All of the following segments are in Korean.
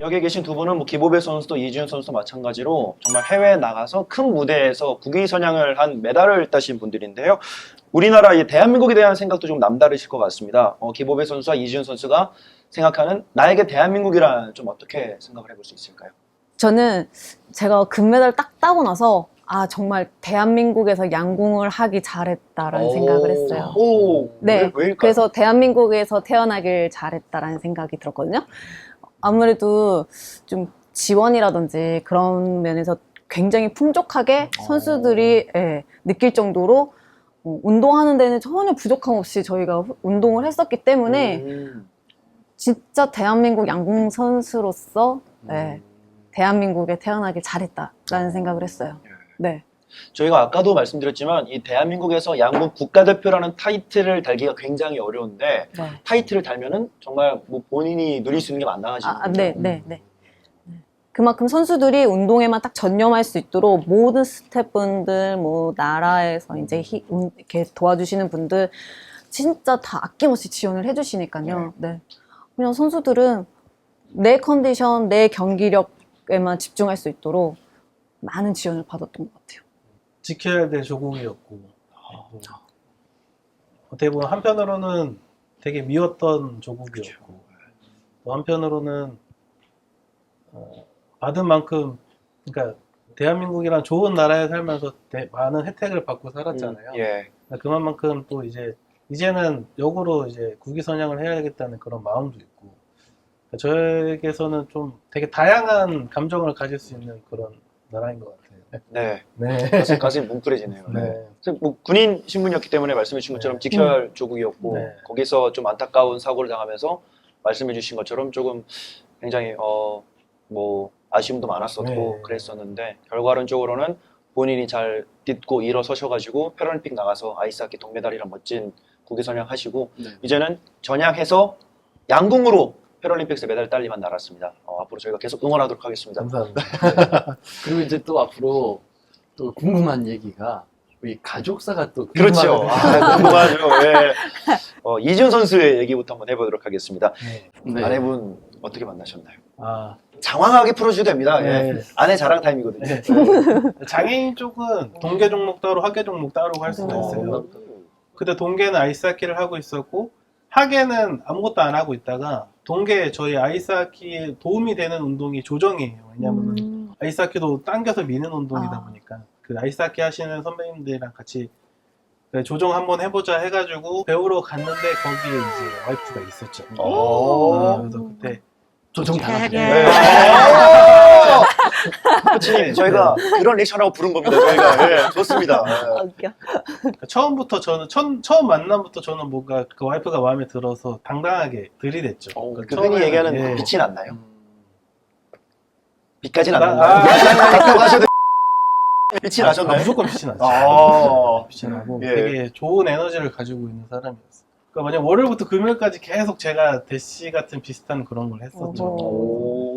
여기 계신 두 분은 뭐 기보배 선수도 이지훈 선수도 마찬가지로 정말 해외에 나가서 큰 무대에서 국위 선양을 한 메달을 따신 분들인데요. 우리나라 이 대한민국에 대한 생각도 좀 남다르실 것 같습니다. 어, 기보배 선수와 이지훈 선수가 생각하는 나에게 대한민국이란 좀 어떻게 생각을 해볼 수 있을까요? 저는 제가 금메달 딱 따고 나서 아 정말 대한민국에서 양궁을 하기 잘했다라는 생각을 했어요. 오, 네. 왜? 그래서 대한민국에서 태어나길 잘했다라는 생각이 들었거든요. 아무래도 좀 지원이라든지 그런 면에서 굉장히 풍족하게 어. 선수들이 예, 느낄 정도로 어, 운동하는 데는 전혀 부족함 없이 저희가 후- 운동을 했었기 때문에 음. 진짜 대한민국 양궁 선수로서 네, 음. 대한민국에 태어나길 잘했다라는 생각을 했어요. 네. 저희가 아까도 말씀드렸지만 이 대한민국에서 양궁 국가대표라는 타이틀을 달기가 굉장히 어려운데 네. 타이틀을 달면은 정말 뭐 본인이 누릴 수 있는 게 많아지는 아, 아, 네, 네, 네. 네. 그만큼 선수들이 운동에만 딱 전념할 수 있도록 모든 스태프분들, 뭐 나라에서 이제 히- 운- 이렇게 도와주시는 분들 진짜 다 아낌없이 지원을 해주시니까요. 네. 그냥 선수들은 내 컨디션, 내 경기력에만 집중할 수 있도록 많은 지원을 받았던 것 같아요. 지켜야 될 조국이었고 어떻게 보면 한편으로는 되게 미웠던 조국이었고 또 한편으로는 어, 받은 만큼 그러니까 대한민국이란 좋은 나라에 살면서 대- 많은 혜택을 받고 살았잖아요. 음, 예. 그만큼 또 이제 이제는 역으로 이제 국위선양을 해야겠다는 그런 마음도 있고 저에게서는 좀 되게 다양한 감정을 가질 수 있는 그런 나라인 것 같아요. 네. 네. 가슴, 가슴이 뭉클해지네요. 네. 네. 뭐 군인 신분이었기 때문에 말씀해 주신 것처럼 네. 지켜야 할 조국이었고 네. 거기서 좀 안타까운 사고를 당하면서 말씀해 주신 것처럼 조금 굉장히 어 뭐 아쉬움도 많았었고 네. 그랬었는데 결과론적으로는 본인이 잘 딛고 일어서셔가지고 패럴림픽 나가서 아이스하키 동메달이란 멋진 국위선양 하시고 네. 이제는 전향해서 양궁으로 패럴림픽에서 메달 딸리만 날았습니다. 어, 앞으로 저희가 계속 응원하도록 하겠습니다. 감사합니다. 그리고 이제 또 앞으로 또 궁금한 얘기가 우리 가족사가 또 그렇죠. 아, 궁금하죠. 예. 어, 이준 선수의 얘기부터 한번 해보도록 하겠습니다. 네. 네. 아내분 어떻게 만나셨나요? 아, 장황하게 풀어주셔도 됩니다. 예. 네. 아내 자랑 타임이거든요. 네. 장애인 쪽은 동계 종목 따로, 하계 종목 따로 할 수가 있어요. 근데 동계는 아이스하키를 하고 있었고 하계는 아무것도 안 하고 있다가 동계 저희 아이스하키에 도움이 되는 운동이 조정이에요. 왜냐하면 음. 아이스하키도 당겨서 미는 운동이다 아. 보니까 그 아이스하키 하시는 선배님들이랑 같이 그래, 조정 한번 해보자 해가지고 배우러 갔는데 거기에 이제 와이프가 있었죠. 오. 아, 그래서 그때 조정 당하네. 네. 코치님, 저희가 그런 리액션하고 부른 겁니다. 저희가 예, 좋습니다. 아, 예. 웃겨. 처음부터 저는 처음, 처음 만남부터 저는 뭔가 그 와이프가 마음에 들어서 당당하게 들이댔죠. 어, 그러니까 그 흔히 처음에는, 얘기하는 예. 빛이 났나요? 음. 빛까지는 나- 안 났나요? 아. 하셔도 빛이 아, 나셨나요? 아, 무조건 빛이 나죠. 아. 빛이 나고 예. 되게 좋은 에너지를 가지고 있는 사람이었어요. 그러니까 만약 월요일부터 금요일까지 계속 제가 대시 같은 비슷한 그런 걸 했었죠. 어허. 오.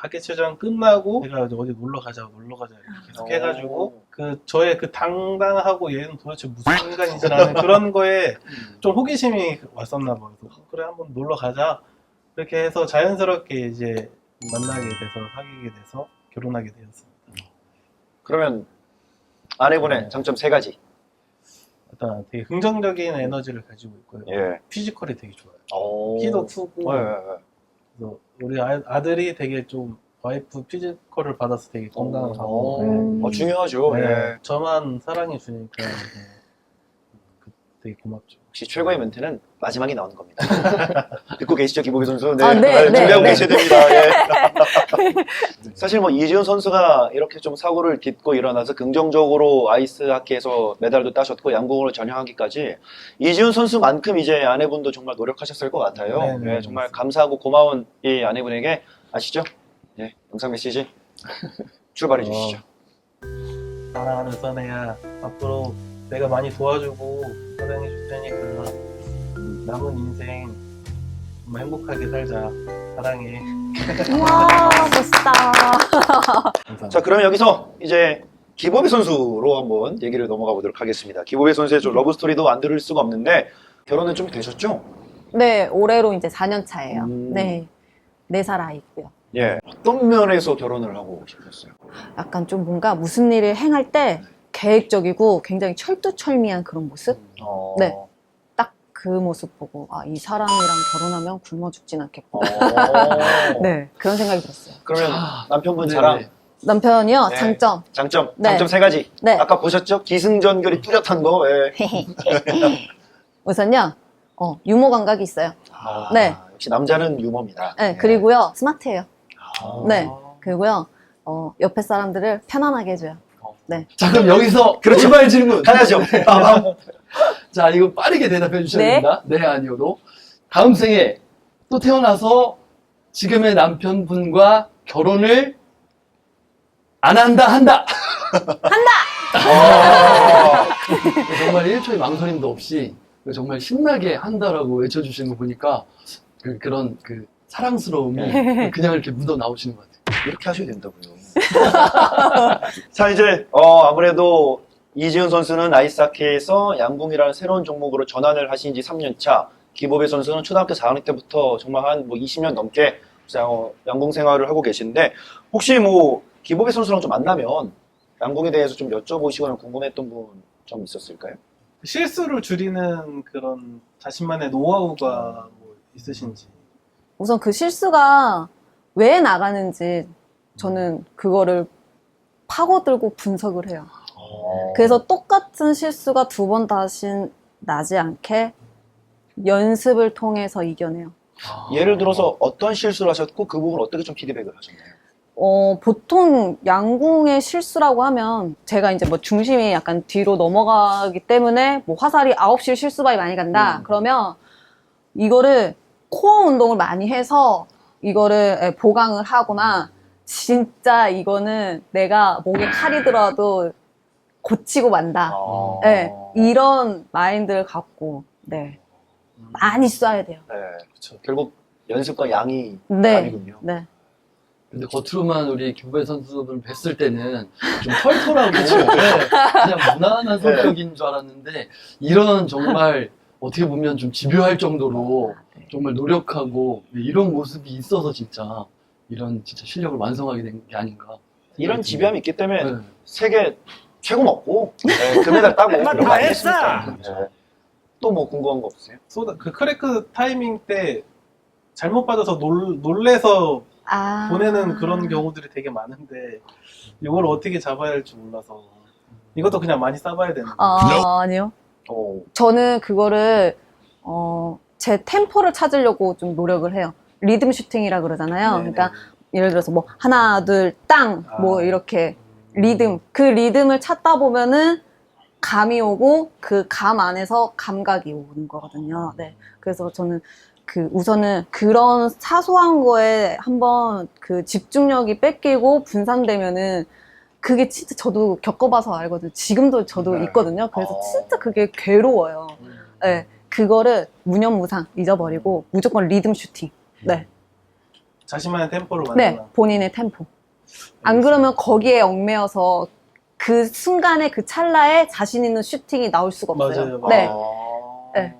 학예체전 끝나고 제가 이제 어디 놀러 가자 놀러 가자 이렇게 계속 오. 해가지고 그 저의 그 당당하고 얘는 도대체 무슨 인간인지라는 그런 거에 좀 호기심이 왔었나 봐요. 그래서 그래 한번 놀러 가자 그렇게 해서 자연스럽게 이제 만나게 돼서 사귀게 돼서 결혼하게 되었습니다. 그러면 아내분의 장점 세 가지. 일단 되게 긍정적인 에너지를 가지고 있고요. 예. 피지컬이 되게 좋아요. 오. 키도 크고 예, 예, 예. 그래서 우리 아, 아들이 되게 좀 와이프 피지컬을 받아서 되게 건강하고 오. 네. 어, 중요하죠. 네. 예. 저만 사랑해 주니까 네. 그- 되게 고맙죠. 역시 최고의 멘트는 마지막에 나오는 겁니다. 듣고 계시죠, 기복이 선수? 아, 네, 네, 준비하고 네. 계셔야 됩니다. 예. 사실 뭐 이지훈 선수가 이렇게 좀 사고를 딛고 일어나서 긍정적으로 아이스 하키에서 메달도 따셨고 양궁으로 전향하기까지 이지훈 선수만큼 이제 아내분도 정말 노력하셨을 것 같아요. 네, 네, 예, 정말 감사하고 고마운 이 아내분에게 아시죠? 예, 영상 메시지 출발해 주시죠. 사랑하는 선혜야 앞으로 내가 많이 도와주고 사랑해 줄 테니까 남은 인생 정말 행복하게 살자. 사랑해. 와, 멋있다. 감사합니다. 자, 그러면 여기서 이제 기보배 선수로 한번 얘기를 넘어가 보도록 하겠습니다. 기보배 선수의 좀 러브 스토리도 안 들을 수가 없는데 결혼은 좀 되셨죠? 네, 올해로 이제 4년 차예요. 음. 네. 네 살 아이고요. 예. 어떤 면에서 결혼을 하고 싶었어요? 약간 좀 뭔가 무슨 일을 행할 때 계획적이고 굉장히 철두철미한 그런 모습? 어... 네. 딱 그 모습 보고 아 이 사람이랑 결혼하면 굶어 죽진 않겠구나. 어... 네 그런 생각이 들었어요. 그러면 자, 남편분 네, 자랑 네. 남편이요 네. 장점. 장점 네. 장점 세 가지. 네. 아까 보셨죠? 기승전결이 뚜렷한 거. 예. 우선요 어, 유머 감각이 있어요. 아, 네. 역시 남자는 유머입니다. 네, 그리고요 스마트해요. 아, 네. 그리고요 어, 옆에 사람들을 편안하게 해줘요. 자, 그럼 여기서 그렇죠. 그렇죠. 질문. 가야죠. 빠밤. 자, 이거 빠르게 대답해 주셔야 네. 됩니다. 네, 아니요로. 다음 생에 또 태어나서 지금의 남편분과 결혼을 안 한다, 한다! 아, 정말 1초의 망설임도 없이 정말 신나게 한다라고 외쳐주시는 거 보니까 그, 그런 그 사랑스러움이 그냥 이렇게 묻어 나오시는 것 같아요. 이렇게 하셔야 된다고요. 자 이제 어, 아무래도 이지훈 선수는 아이스하키에서 양궁이라는 새로운 종목으로 전환을 하신 지 3년 차. 기보배 선수는 초등학교 4학년 때부터 정말 한 뭐 20년 넘게 어, 양궁 생활을 하고 계신데 혹시 뭐 기보배 선수랑 좀 만나면 양궁에 대해서 좀 여쭤보시거나 궁금했던 부분 좀 있었을까요? 실수를 줄이는 그런 자신만의 노하우가 뭐 있으신지. 우선 그 실수가 왜 나가는지 저는 그거를 파고들고 분석을 해요. 그래서 똑같은 실수가 두 번 다시 나지 않게 연습을 통해서 이겨내요. 예를 들어서 어떤 실수를 하셨고 그 부분 어떻게 좀 피드백을 하셨나요? 어, 보통 양궁의 실수라고 하면 제가 이제 뭐 중심이 약간 뒤로 넘어가기 때문에 뭐 화살이 9시를 실수바이 많이 간다. 음. 그러면 이거를 코어 운동을 많이 해서 이거를 예, 보강을 하거나 진짜 이거는 내가 목에 칼이 들어도 고치고 만다. 아. 네, 이런 마인드를 갖고 네, 많이 쏴야 돼요. 네. 그렇죠. 결국 연습과 양이 네, 아니군요. 네. 근데 겉으로만 우리 김보배 선수를 뵀을 때는 좀 털털하고 네, 그냥 무난한 성격인 줄 알았는데 이런 정말 어떻게 보면 좀 집요할 정도로 정말 노력하고 네, 이런 모습이 있어서 진짜 이런 진짜 실력을 완성하게 된 게 아닌가 이런 지배함이 있기 때문에 네. 세계 최고 먹고 네, 금메달 따고 거 아니겠습니까? 네. 또뭐 궁금한 거 없으세요? 쏟아, 그 크래크 타이밍 때 잘못 받아서 놀, 놀래서 아. 보내는 그런 경우들이 되게 많은데 이걸 어떻게 잡아야 할지 몰라서 이것도 그냥 많이 싸봐야 되는 거예요. 아, 아니요. 어, 저는 그거를 어, 제 템포를 찾으려고 좀 노력을 해요. 리듬 슈팅이라 그러잖아요. 네네. 그러니까 예를 들어서 뭐 하나 둘땅뭐 아. 이렇게 리듬 그 리듬을 찾다 보면은 감이 오고 그 감 안에서 감각이 오는 거거든요. 네. 그래서 저는 그 우선은 그런 사소한 거에 한번 그 집중력이 뺏기고 분산되면은 그게 진짜 저도 겪어봐서 알거든요. 지금도 저도 네. 있거든요. 그래서 어. 진짜 그게 괴로워요. 네. 그거를 무념무상 잊어버리고 무조건 리듬 슈팅. 네. 자신만의 템포를 네. 만들어. 본인의 템포. 안 그러면 거기에 얽매여서 그 순간에 그 찰나에 자신 있는 슈팅이 나올 수가 없어요. 맞아요, 맞아요. 네. 아, 네.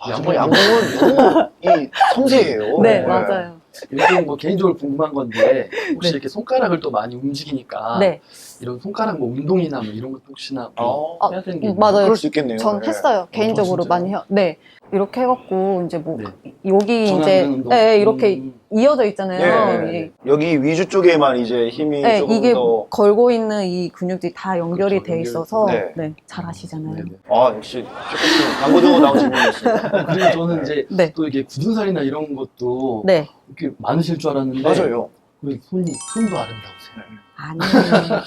아, 정말 양궁은 너무 이 섬세해요. 네, 맞아요. 이렇게 뭐 개인적으로 궁금한 건데 혹시 네. 이렇게 손가락을 또 많이 움직이니까 네. 이런 손가락 뭐 운동이나 뭐 이런 것도 혹시나 뭐 어, 해야 되는 게 음, 있나요? 맞아요. 그럴 수 있겠네요. 전 네. 했어요. 개인적으로 진짜요? 많이 해요. 네. 이렇게 해갖고 이제 뭐 네. 여기 이제 운동. 네, 이렇게 음. 이어져 있잖아요. 네. 이- 여기 위주 쪽에만 이제 힘이 네, 조금 이게 더. 걸고 있는 이 근육들이 다 연결이 그렇죠, 돼 연결. 있어서 네. 네, 잘 아시잖아요. 네 네. 아, 역시 조금 광고 듣고 나온 질문이었습니다. 그리고 저는 이제 네. 또 이게 굳은 살이나 이런 것도 네. 이렇게 많으실 줄 알았는데 맞아요. 그 손이 손도 아름다우세요. 아니에요.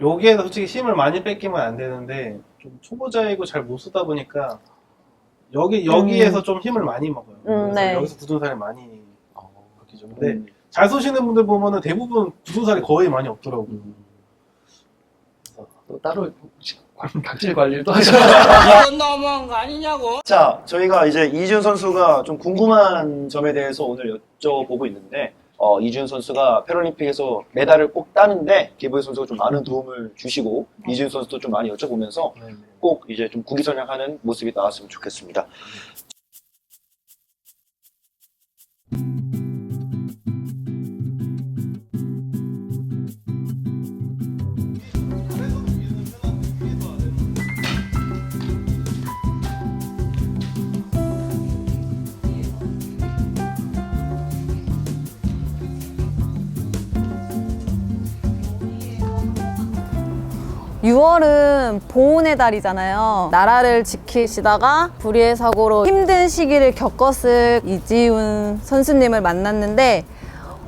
여기에서 솔직히 힘을 많이 뺏기면 안 되는데 좀 초보자이고 잘 못 쓰다 보니까 여기 여기에서 좀 힘을 많이 먹어요. 음, 그래서 네. 여기서 굳은 살이 많이 어, 먹히죠. 근데 음. 잘 쏘시는 분들 보면은 대부분 굳은 살이 거의 많이 없더라고요. 음. 또 따로 관- 각질 관리를 또 하셔. 이건 너무한 거 아니냐고. 자, 저희가 이제 이준 선수가 좀 궁금한 점에 대해서 오늘 여쭤보고 있는데, 어, 이준 선수가 패럴림픽에서 메달을 꼭 따는데, 기부의 선수가 좀 많은 도움을 주시고, 이준 선수도 좀 많이 여쭤보면서 네, 네. 꼭 이제 좀 구기선양하는 모습이 나왔으면 좋겠습니다. 6월은 보온의 달이잖아요. 나라를 지키시다가 불의의 사고로 힘든 시기를 겪었을 이지훈 선수님을 만났는데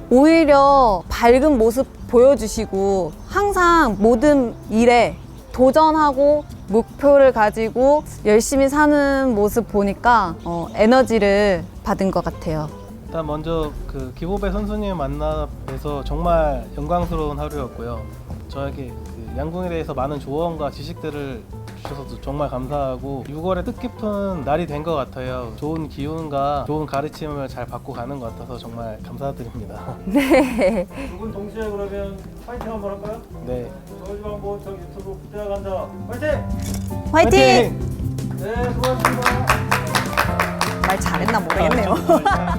오히려 밝은 모습 보여주시고 항상 모든 일에 도전하고 목표를 가지고 열심히 사는 모습 보니까 어, 에너지를 받은 것 같아요. 일단 먼저 그 기보배 선수님 만나 뵈서 정말 영광스러운 하루였고요. 저에게 그 양궁에 대해서 많은 조언과 지식들을 주셔서 정말 감사하고 6월에 뜻깊은 날이 된 것 같아요. 좋은 기운과 좋은 가르침을 잘 받고 가는 것 같아서 정말 감사드립니다. 네. 두분 동시에 그러면 파이팅 한번 할까요? 네. 서울지방보 저 유튜브 부탁한다. 파이팅! 화이팅! 네, 수고하셨습니다. 말 잘했나 모르겠네요. 아,